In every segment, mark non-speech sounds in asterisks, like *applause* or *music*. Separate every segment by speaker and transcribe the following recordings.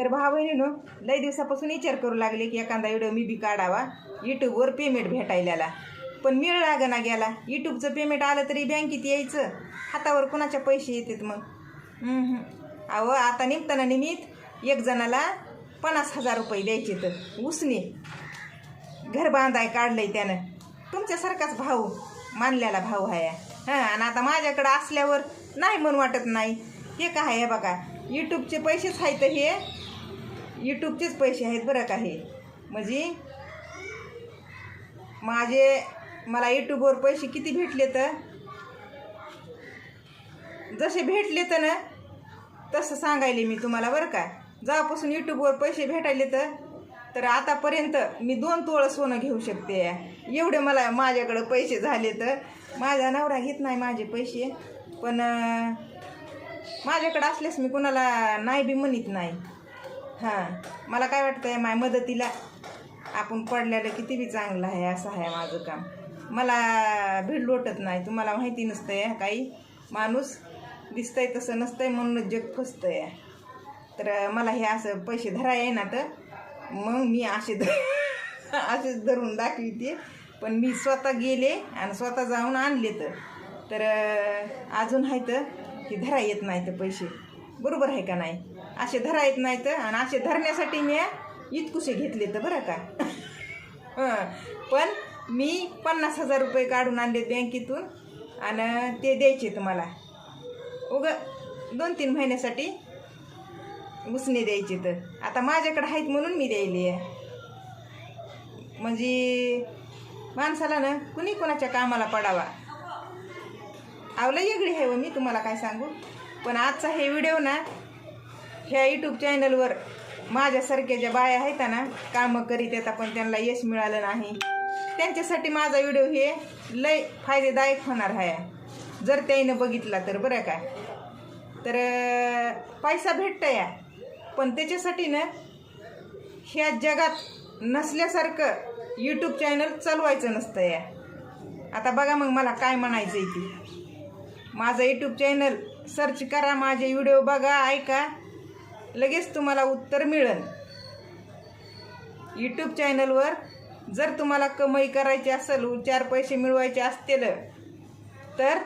Speaker 1: तर भाव बहिणीनो लई दिवसापासून विचार करू लागले की एखादा व्हिडिओ मी बी काढावा यूट्यूबवर पेमेंट भेटायला. पण मिळ लाग ना गेला. यूट्यूबचं पेमेंट आलं तरी बँकेत यायचं. हातावर कुणाच्या पैसे येतात मग? अहो आता निघताना निमित्त एक जणाला पन्नास हजार रुपये द्यायचे तर उसने. घर बांधाय काढलंय त्यानं. तुमच्यासारखाच भाऊ मानलेला भाऊ आहे हां आणि आता माझ्याकडं असल्यावर नाही म्हणून वाटत नाही. हे काय आहे बघा. यूट्यूबचे पैसेच आहेत हे. यूट्यूबचेच पैसे आहेत बरं का हे. म्हणजे माझे मला यूट्यूबवर पैसे किती भेटले तर? जसे भेटले तर ना तसं सांगायले मी तुम्हाला बरं का. जेव्हापासून यूट्यूबवर पैसे भेटायले तर तर आतापर्यंत मी दोन तोळं सोनं घेऊ शकते. एवढे मला माझ्याकडं पैसे झाले तर. माझा नवरा घेत नाही माझे पैसे. पण माझ्याकडं असल्यास मी कुणाला नाही बी म्हणत नाही. हां. मला काय वाटतंय माय मदतीला आपण पडलेलं किती बी चांगलं आहे असं आहे माझं काम. मला भीड लोटत नाही तुम्हाला माहिती नसतं आहे काही. माणूस दिसतंय तसं नसतंय म्हणून जग फसतंय. तर मला हे असं पैसे धराय ना तर मग मी असे ध *laughs* असेच धरून दाखविते. पण मी स्वतः गेले आणि स्वतः जाऊन आणले तर. तर अजून आहे तर की धरा येत नाही तर पैसे. बरोबर आहे का नाही? असे धरा येत नाही तर आणि असे धरण्यासाठी मी इतकुसे घेतले तर बरं का. *laughs* हं. पण मी पन्नास हजार रुपये काढून आणले बँकेतून आणि ते द्यायचे तुम्हाला उग दोन तीन महिन्यासाठी उसने द्यायचे तर आता माझ्याकडे आहेत म्हणून मी द्यायली. आहे म्हणजे माणसाला ना कुणी कोणाच्या कामाला पडावा. आवलं वेगळी आहे व हो मी तुम्हाला काय सांगू? पण आजचा हे व्हिडिओ ना ह्या यूट्यूब चॅनलवर माझ्यासारख्या ज्या बाया आहेत ना कामं करीत येतात पण त्यांना यश मिळालं नाही. त्यांच्यासाठी माझा व्हिडिओ हे लय फायदेदायक होणार आहे. जर त्याईनं बघितला तर बरं का. तर पैसा भेटतं या पण त्याच्यासाठी ना ह्या जगात नसल्यासारखं यूट्यूब चॅनल चालवायचं नसतं या आता बघा मग मला काय म्हणायचं आहे ती. माझं यूट्यूब चॅनल सर्च करा माझे व्हिडिओ बघा ऐका. लगेच तुम्हाला उत्तर मिळेल. यूट्यूब चॅनलवर जर तुम्हाला कमाई करायची असेल चार पैसे मिळवायचे असतील तर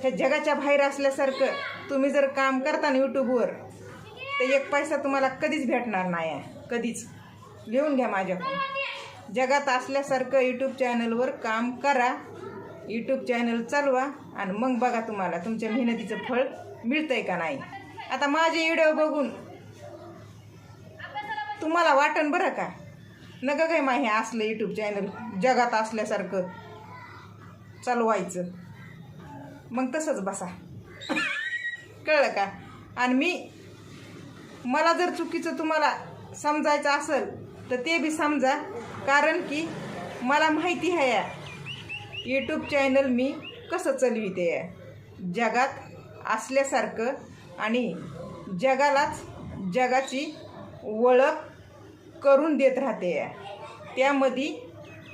Speaker 1: ह्या जगाच्या बाहेर असल्यासारखं तुम्ही जर काम करता ना यूट्यूबवर तर एक पैसा तुम्हाला कधीच भेटणार नाही आहे. कधीच. लिहून घ्या माझ्याकडून. जगात असल्यासारखं यूट्यूब चॅनलवर काम करा. यूट्यूब चॅनल चालवा आणि मग बघा तुम्हाला तुमच्या मेहनतीचं फळ मिळतंय का नाही? आता माझे व्हिडिओ बघून तुम्हाला वाटन बरं का? नका काय माही असलं यूट्यूब चॅनल जगात असल्यासारखं चालवायचं. मग तसंच बसा. कळलं का? आणि मी मला जर चुकीचं तुम्हाला समजायचं असेल तर ते बी समजा. कारण की मला माहिती आहे या. यूट्यूब चॅनल मी कसं चालविते आहे जगात असल्यासारखं आणि जगालाच जगाची ओळख करून देत राहते. त्यामध्ये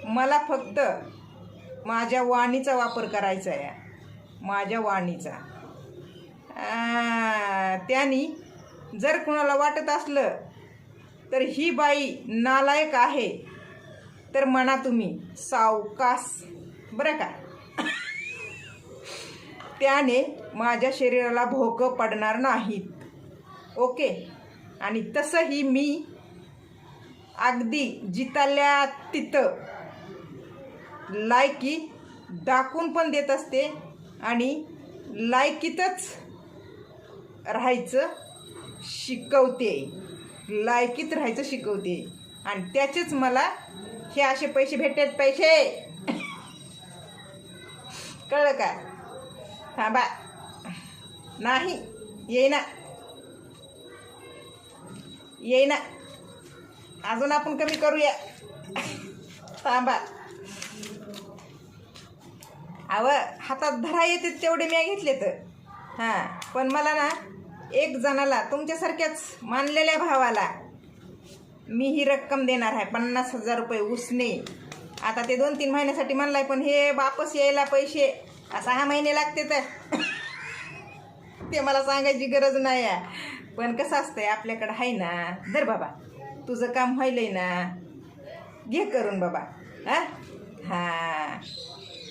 Speaker 1: मला फक्त माझ्या वाणीचा वापर करायचा आहे. माझ्या वाणीचा. त्यानी जर कुणाला वाटत असलं तर ही बाई नालायक आहे. तर म्हणा तुम्ही सावकास. बरं का? त्याने माझ्या शरीराला भोकं पडणार नाहीत. ओके? आणि तसंही मी अगदी जिताल्या तिथं लायकी दाखवून पण देत असते आणि लायकीतच राहायचं शिकवते. लायकीत राहायचं शिकवते. आणि त्याचेच मला हे असे पैसे भेटतात पैसे. *laughs* कळलं का? थांबा. नाही येईना. येईना. अजून आपण कमी करूया. थांबा. अव हातात धरा येते तेवढे मी घेतले तर हां पण मला ना एक जणाला तुमच्यासारख्याच मानलेल्या भावाला मी ही रक्कम देणार आहे. पन्नास हजार रुपये उसने. आता ते दोन तीन महिन्यासाठी म्हणलाय पण हे वापस यायला पैसे सहा महिने लागते तर. ते मला सांगायची गरज नाही आहे. पण कसं असतंय आपल्याकडं आहे ना. धर बाबा तुझं काम व्हायलंय ना. घे करून बाबा. हा? हा.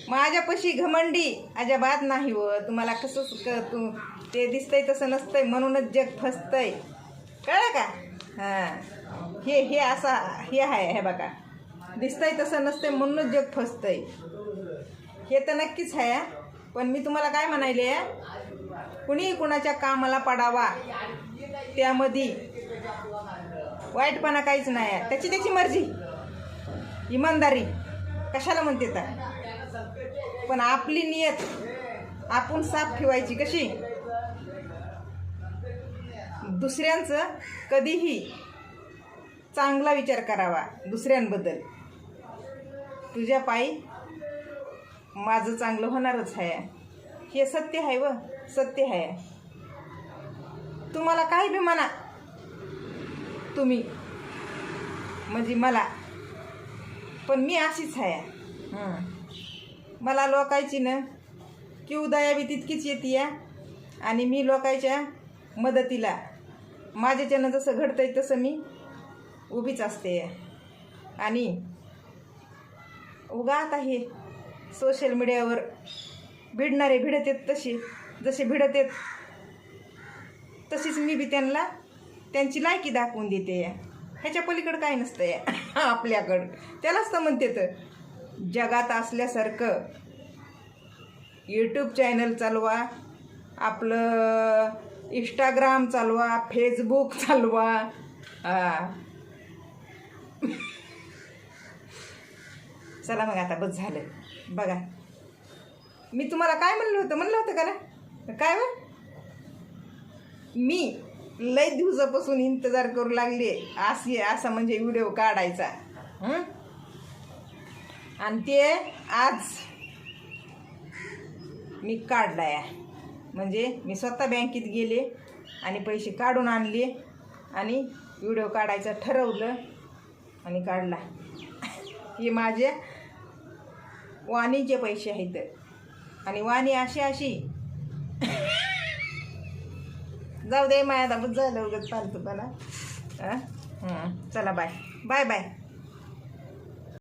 Speaker 1: माझ्यापाशी घमंडी. अजाबात नाही व तुम्हाला कसं क तू ते दिसतंय तसं नसतंय. म्हणूनच जग फसतंय. कळलं का? हां. हे हे असा हे आहे हे बघा. दिसतंय तसं नसतंय. म्हणूनच जग फसतंय. हे तर नक्कीच आहे पण मी तुम्हाला काय म्हणायले? कुणी कुणाच्या कामाला पडावा? त्यामध्ये वाईटपणा काहीच नाही आहे. त्याची त्याची मर्जी. इमानदारी. कशाला म्हणते तर? पण आपली नियत आपण साफ ठेवायची कशी? दुसऱ्यांचं कधीही चांगला विचार करावा दुसऱ्यांबद्दल. तुझ्या पायी माझं चांगलं होणारच आहे हे सत्य आहे व सत्य आहे तुम्हाला काही बी म्हणा. तुम्ही. म्हणजे मला. पण मी अशीच आहे मला लोकायची ना की उदया बी तितकीच येते आणि मी लोकायच्या मदतीला. माझ्याच्यानं जसं घडतंय तसं मी उभीच असते आणि उगा आता हे सोशल मीडियावर भिडणारे भिडत आहेत तशी जसे भिडत आहेत तशीच मी बी त्यांना त्यांची लायकी दाखवून देते ह्याच्या पलीकडं काय नसतं *laughs* आपल्याकडं. त्यालाच तर म्हणते तर जगात असल्यासारखं यूट्यूब चॅनल चालवा आपलं इंस्टाग्राम चालवा फेसबुक चालवा *laughs* चला मग आता बस झालं. बघा. मी तुम्हाला काय म्हणलं होतं? म्हणलं होतं का ना? काय व? मी लय दिवसापासून इंतजार करू लागले. असे असा म्हणजे व्हिडिओ काढायचा. आणि ते आज मी काढला या म्हणजे मी स्वतः बँकेत गेले आणि पैसे काढून आणले आणि व्हिडिओ काढायचं ठरवलं आणि काढला. हे माझे वाणीचे पैसे आहेत आणि वाणी अशी अशी. जाऊ दे माया दाबत झालं उगत चालतो मला. चला बाय. Bye bye.